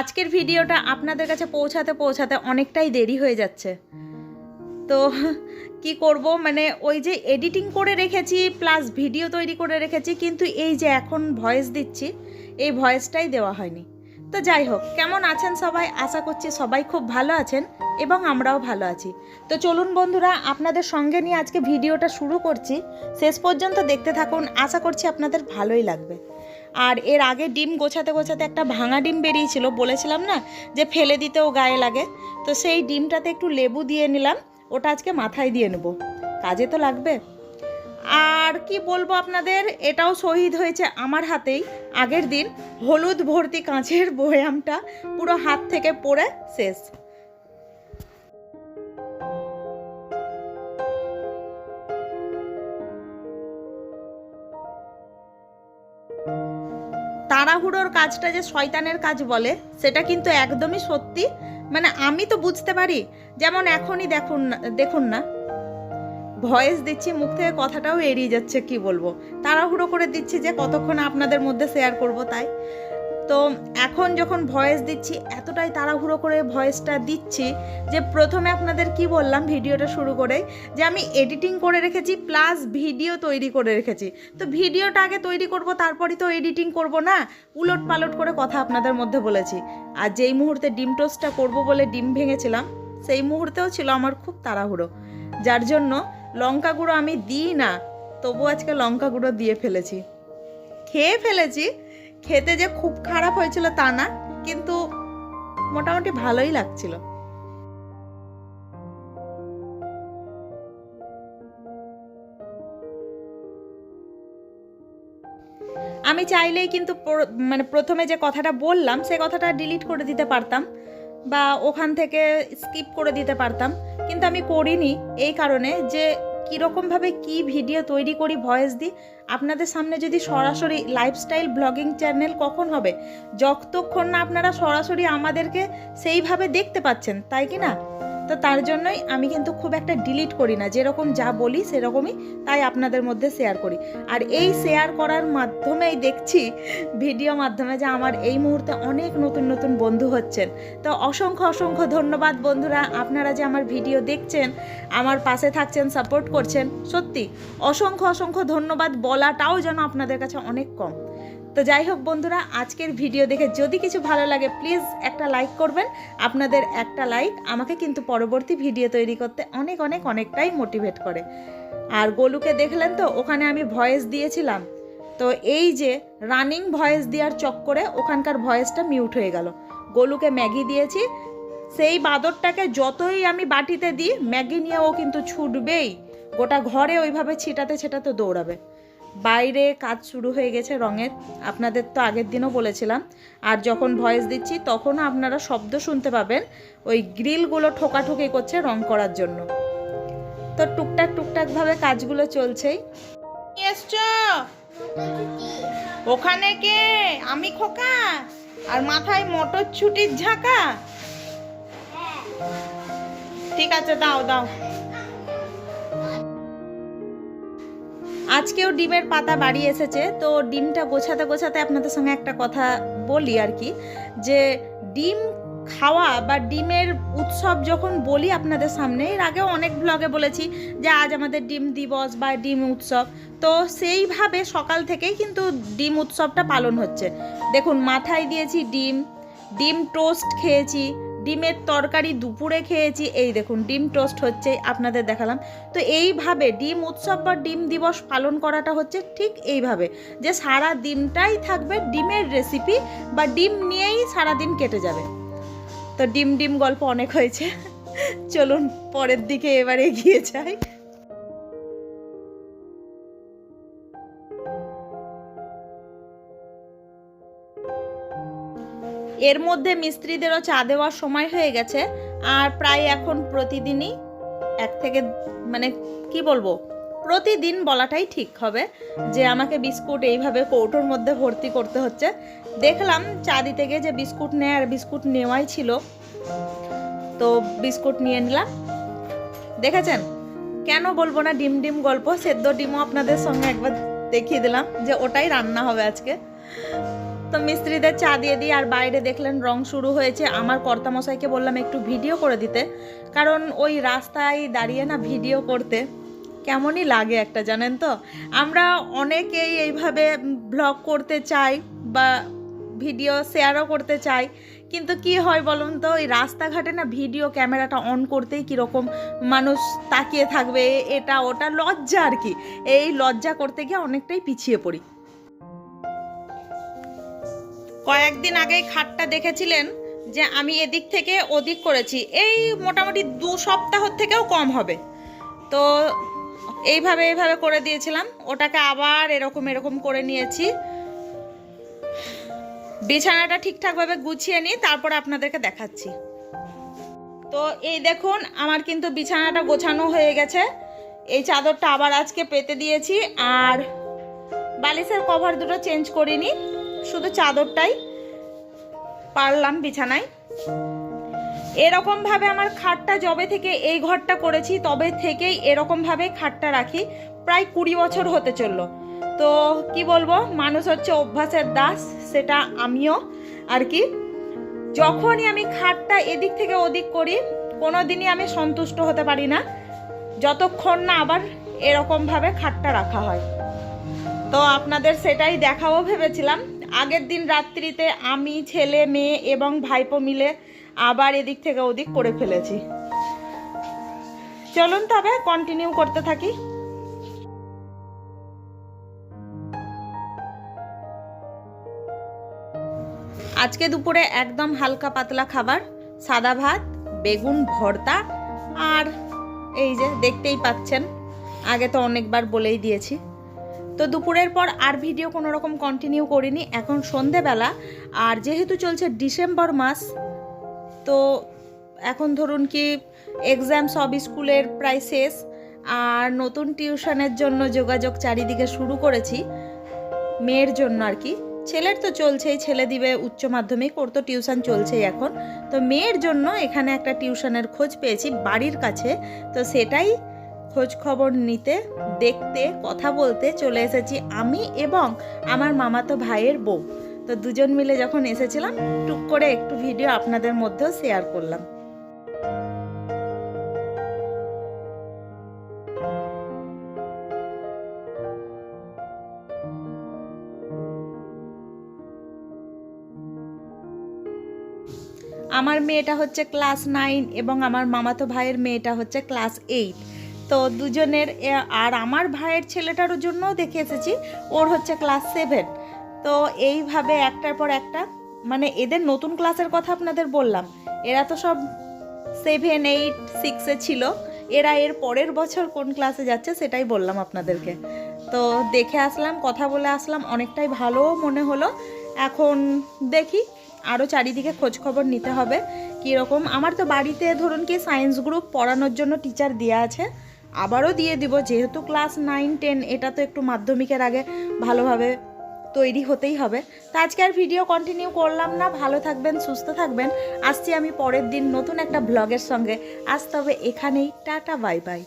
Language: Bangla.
আজকের ভিডিওটা আপনাদের কাছে পৌঁছাতে পৌঁছাতে অনেকটাই দেরি হয়ে যাচ্ছে। তো কি করব? মানে ওই যে এডিটিং করে রেখেছি প্লাস ভিডিও তৈরি করে রেখেছি, কিন্তু এই যে এখন ভয়েস দিচ্ছি, এই ভয়েসটাই দেওয়া হয়নি। তো যাই হোক, কেমন আছেন সবাই? আশা করছি সবাই খুব ভালো আছেন এবং আমরাও ভালো আছি। তো চলুন বন্ধুরা, আপনাদের সঙ্গে নিয়ে আজকে ভিডিওটা শুরু করছি। শেষ পর্যন্ত দেখতে থাকুন, আশা করছি আপনাদের ভালোই লাগবে। আর এর আগে ডিম গোছাতে গোছাতে একটা ভাঙা ডিম বেরিয়েছিল, বলেছিলাম না, যে ফেলে দিতেও গায়ে লাগে। তো সেই ডিমটাতে একটু লেবু দিয়ে নিলাম, ওটা আজকে মাথায় দিয়ে নেব। কাজে তো লাগবে। আর কি বলব আপনাদের, এটাও শহীদ হয়েছে আমার হাতেই। আগের দিন হলুদ ভর্তি কাঁচের বয়ামটা পুরো হাত থেকে পড়ে, শেষ। তাড়াহুড়োর কাজটা যে শয়তানের কাজ বলে, সেটা কিন্তু একদমই সত্যি। মানে আমি তো বুঝতে পারি, যেমন এখনই দেখুন না দেখুন না। ভয়েস দিচ্ছি, মুখ থেকে কথাটাও এড়িয়ে যাচ্ছে, কি বলব? তাড়াহুড়ো করে দিচ্ছি যে কতক্ষণ আপনাদের মধ্যে শেয়ার করব তাই। তো এখন যখন ভয়েস দিচ্ছি, এতটাই তাড়াহুড়ো করে ভয়েসটা দিচ্ছি যে প্রথমে আপনাদের কি বললাম, ভিডিওটা শুরু করে যে আমি এডিটিং করে রেখেছি প্লাস ভিডিও তৈরি করে রেখেছি। তো ভিডিওটা আগে তৈরি করব, তারপরই তো এডিটিং করব না? উলট পালট করে কথা আপনাদের মধ্যে বলেছি। আর যেই মুহূর্তে ডিম টোস্টটা করব বলে ডিম ভেঙেছিলাম, সেই মুহূর্তেও ছিল আমার খুব তাড়াহুড়ো। যার জন্য লঙ্কা গুঁড়ো আমি দিই না তবু আজকে লঙ্কা গুঁড়ো দিয়ে ফেলেছি। খেয়ে ফেলেছি খেতে যে খুব খারাপ হয়েছিল তা না, কিন্তু মোটামুটি ভালোই লাগছিল। আমি চাইলেই কিন্তু মানে প্রথমে যে কথাটা বললাম, সে কথাটা ডিলিট করে দিতে পারতাম বা ওখান থেকে স্কিপ করে দিতে পারতাম। কিন্তু আমি করিনি এই কারণে যে কীরকমভাবে কি ভিডিও তৈরি করি ভয়েস দিই? আপনাদের সামনে যদি সরাসরি লাইফস্টাইল ব্লগিং চ্যানেল কখন হবে? যতক্ষণ না আপনারা সরাসরি আমাদেরকে সেইভাবে দেখতে পাচ্ছেন তাই কি না? তো তার জন্যই আমি কিন্তু খুব একটা ডিলিট করি না। যেরকম যা বলি সেরকমই তাই আপনাদের মধ্যে শেয়ার করি। আর এই শেয়ার করার মাধ্যমেই দেখছি ভিডিও মাধ্যমে যে আমার এই মুহূর্তে অনেক নতুন নতুন বন্ধু হচ্ছেন। তো অসংখ্য অসংখ্য ধন্যবাদ বন্ধুরা। আপনারা যে আমার ভিডিও দেখছেন, আমার পাশে থাকছেন সাপোর্ট করছেন, সত্যি অসংখ্য অসংখ্য ধন্যবাদ। বলাটাও যেন আপনাদের কাছে অনেক কম। তো যাই হোক বন্ধুরা, আজকের ভিডিও দেখে যদি কিছু ভালো লাগে প্লিজ একটা লাইক করবেন। আপনাদের একটা লাইক আমাকে কিন্তু পরবর্তী ভিডিও তৈরি করতে অনেক অনেক, অনেকটাই মোটিভেট করে। আর গোলুকে দেখলেন তো, ওখানে আমি ভয়েস দিয়েছিলাম। তো এই যে রানিং ভয়েস দেওয়ার চক্করে ওখানকার ভয়েসটা মিউট হয়ে গেল। গোলুকে ম্যাগি দিয়েছি। সেই বাদরটাকে যতই আমি বাটিতে দিই, ম্যাগি নিয়ে ও কিন্তু ছুটবেই। গোটা ঘরে ওইভাবে ছিটাতে ছিটাতে দৌড়াবে। বাইরে কাজ শুরু হয়ে গেছে রঙের। আপনাদের তো আগের দিনও বলেছিলাম। আর যখন ভয়েস দিচ্ছি, তখনও আপনারা শব্দ শুনতে পাবেন। ওই গ্রিলগুলো ঠোকাঠুকি করছে রং করার জন্য। তো টুকটাক টুকটাকভাবে কাজগুলো চলছেই। এসছো? ওখানে কে? আমি খোকা? আর মাথায় মটর ছুটির ঝাঁকা? ঠিক আছে, দাও দাও। আজকেও ডিমের পাতা বাড়ি এসেছে, তো ডিমটা গোছাতে গোছাতে আপনাদের সঙ্গে একটা কথা বলি আর কি, যে ডিম খাওয়া বা ডিমের উৎসব যখন বলি আপনাদের সামনে, এর আগেও অনেক ব্লগে বলেছি যে আজ আমাদের ডিম দিবস বা ডিম উৎসব, তো সেইভাবে সকাল থেকেই কিন্তু ডিম উৎসবটা পালন হচ্ছে। দেখুন, মাথায় দিয়েছি ডিম ডিম টোস্ট খেয়েছি ডিমের তরকারি দুপুরে খেয়েছি। এই দেখুন, ডিম টোস্ট হচ্ছে, আপনাদের দেখালাম। তো এইভাবে ডিম উৎসব বা ডিম দিবস পালন করাটা হচ্ছে ঠিক এইভাবে, যে সারা দিনটাই থাকবে ডিমের রেসিপি বা ডিম নিয়েই সারা দিন কেটে যাবে। তো ডিম ডিম গল্প অনেক হয়েছে। চলুন, পরের দিকে এবারে এগিয়ে যাই। এর মধ্যে মিস্ত্রিদেরও চা দেওয়ার সময় হয়ে গেছে, আর প্রায় এখন প্রতিদিনই এক থেকে মানে কি বলব, প্রতিদিন বলাটাই ঠিক হবে যে আমাকে বিস্কুট এইভাবে কৌটোর মধ্যে ভর্তি করতে হচ্ছে। দেখলাম চা দিতে গিয়ে যে বিস্কুট নেয় আর বিস্কুট নেওয়াই ছিল। তো বিস্কুট নিয়ে নিলাম। দেখেছেন? কেন বলব না, ডিম ডিম গল্প, সেদ্ধ ডিমও আপনাদের সঙ্গে একবার দেখিয়ে দিলাম যে ওটাই রান্না হবে আজকে। তো মিস্ত্রিদের চা দিয়ে দিই, আর বাইরে দেখলেন রং শুরু হয়েছে। আমার কর্তামশাইকে বললাম, একটু ভিডিও করে দিতে। কারণ ওই রাস্তায় দাঁড়িয়ে না ভিডিও করতে কেমনই লাগে একটা, জানেন তো? আমরা অনেকেই এইভাবে ব্লগ করতে চাই বা ভিডিও শেয়ারও করতে চাই, কিন্তু কি হয় বলুন তো ওই রাস্তাঘাটে না ভিডিও ক্যামেরাটা অন করতেই কীরকম মানুষ তাকিয়ে থাকবে, এটা ওটা লজ্জা আর কি। এই লজ্জা করতে গিয়ে অনেকটাই পিছিয়ে পড়ি। কয়েকদিন আগেই খাটটা দেখেছিলেন যে আমি এদিক থেকে ওদিক করেছি। এই মোটামুটি দু সপ্তাহ থেকেও কম হবে। তো এইভাবে এইভাবে করে দিয়েছিলাম। ওটাকে আবার এরকম এরকম করে নিয়েছি। বিছানাটা ঠিকঠাকভাবে গুছিয়ে নিই, তারপর আপনাদেরকে দেখাচ্ছি। তো এই দেখুন, আমার কিন্তু বিছানাটা গোছানো হয়ে গেছে। এই চাদরটা আবার আজকে পেতে দিয়েছি। আর বালিশের কভার দুটো চেঞ্জ করিনি। শুধু চাদরটাই পারলাম বিছানায়। এরকম ভাবে আমার খাটটা জবে থেকে এই ঘরটা করেছি, তবে থেকেই এরকম ভাবে খাটটা রাখি। প্রায় কুড়ি বছর হতে চলল। তো কি বলব, মানুষ হচ্ছে অভ্যাসের দাস, সেটা আমিও। আর কি, যখনই আমি খাটটা এদিক থেকে ওদিক করি কোনো দিনই আমি সন্তুষ্ট হতে পারি না, যতক্ষণ না আবার এরকমভাবে খাটটা রাখা হয়। তো আপনাদের সেটাই দেখাবো ভেবেছিলাম। আগের দিন রাত্রিতে আমি, ছেলে, মেয়ে এবং ভাইপো মিলে আবার এদিক থেকে ওদিক করে ফেলেছি। চলুন তবে কন্টিনিউ করতে থাকি। আজকে দুপুরে একদম হালকা পাতলা খাবার, সাদা ভাত, বেগুন, ভর্তা আর এই যে দেখতেই পাচ্ছেন, আগে তো অনেকবার বলেই দিয়েছি। তো দুপুরের পর আর ভিডিও কোনো রকম কন্টিনিউ করিনি। এখন সন্ধেবেলা, আর যেহেতু চলছে ডিসেম্বর মাস, তো এখন ধরুন কি এক্সাম সব স্কুলের প্রায় শেষ, আর নতুন টিউশনের জন্য যোগাযোগ চারিদিকে শুরু করেছি, মেয়ের জন্য আর কি। ছেলের তো চলছেই, ছেলে দিবে উচ্চ মাধ্যমিক, ওর তো টিউশন চলছেই এখন। তো মেয়ের জন্য এখানে একটা টিউশনের খোঁজ পেয়েছি বাড়ির কাছে, তো সেটাই খোঁজ খবর নিতে, দেখতে, কথা বলতে চলে এসেছি আমি এবং আমার মামাতো ভাইয়ের বউ। তো দুজন মিলে যখন এসেছিলাম, টুক করে একটু ভিডিও আপনাদের মধ্যেও শেয়ার করলাম। আমার মেয়েটা হচ্ছে ক্লাস নাইন এবং আমার মামাতো ভাইয়ের মেয়েটা হচ্ছে ক্লাস এইট। তো দুজনের আর আমার ভাইয়ের ছেলেটার জন্যও দেখে এসেছি। ওর হচ্ছে ক্লাস সেভেন তো এইভাবে একটার পর একটা মানে এদের নতুন ক্লাসের কথা আপনাদের বললাম। এরা তো সব সেভেন এইট সিক্সে ছিল। এরা এর পরের বছর কোন ক্লাসে যাচ্ছে সেটাই বললাম আপনাদেরকে। তো দেখে আসলাম, কথা বলে আসলাম, অনেকটাই ভালো মনে হলো। এখন দেখি আরও চারিদিকে খোঁজ খবর নিতে হবে। কীরকম, আমার তো বাড়িতে ধরুন কি সায়েন্স গ্রুপ পড়ানোর জন্য টিচার দেওয়া আছে। আবারও দিয়ে দিব, যেহেতু ক্লাস নাইন, টেন, এটা তো একটু মাধ্যমিকের আগে ভালোভাবে তৈরি হতেই হবে। তো আজকে আর ভিডিও কন্টিনিউ করলাম না, ভালো থাকবেন, সুস্থ থাকবেন। আসছি আমি পরের দিন নতুন একটা ব্লগের সঙ্গে। আজ তবে এখানেই, টাটা বাই বাই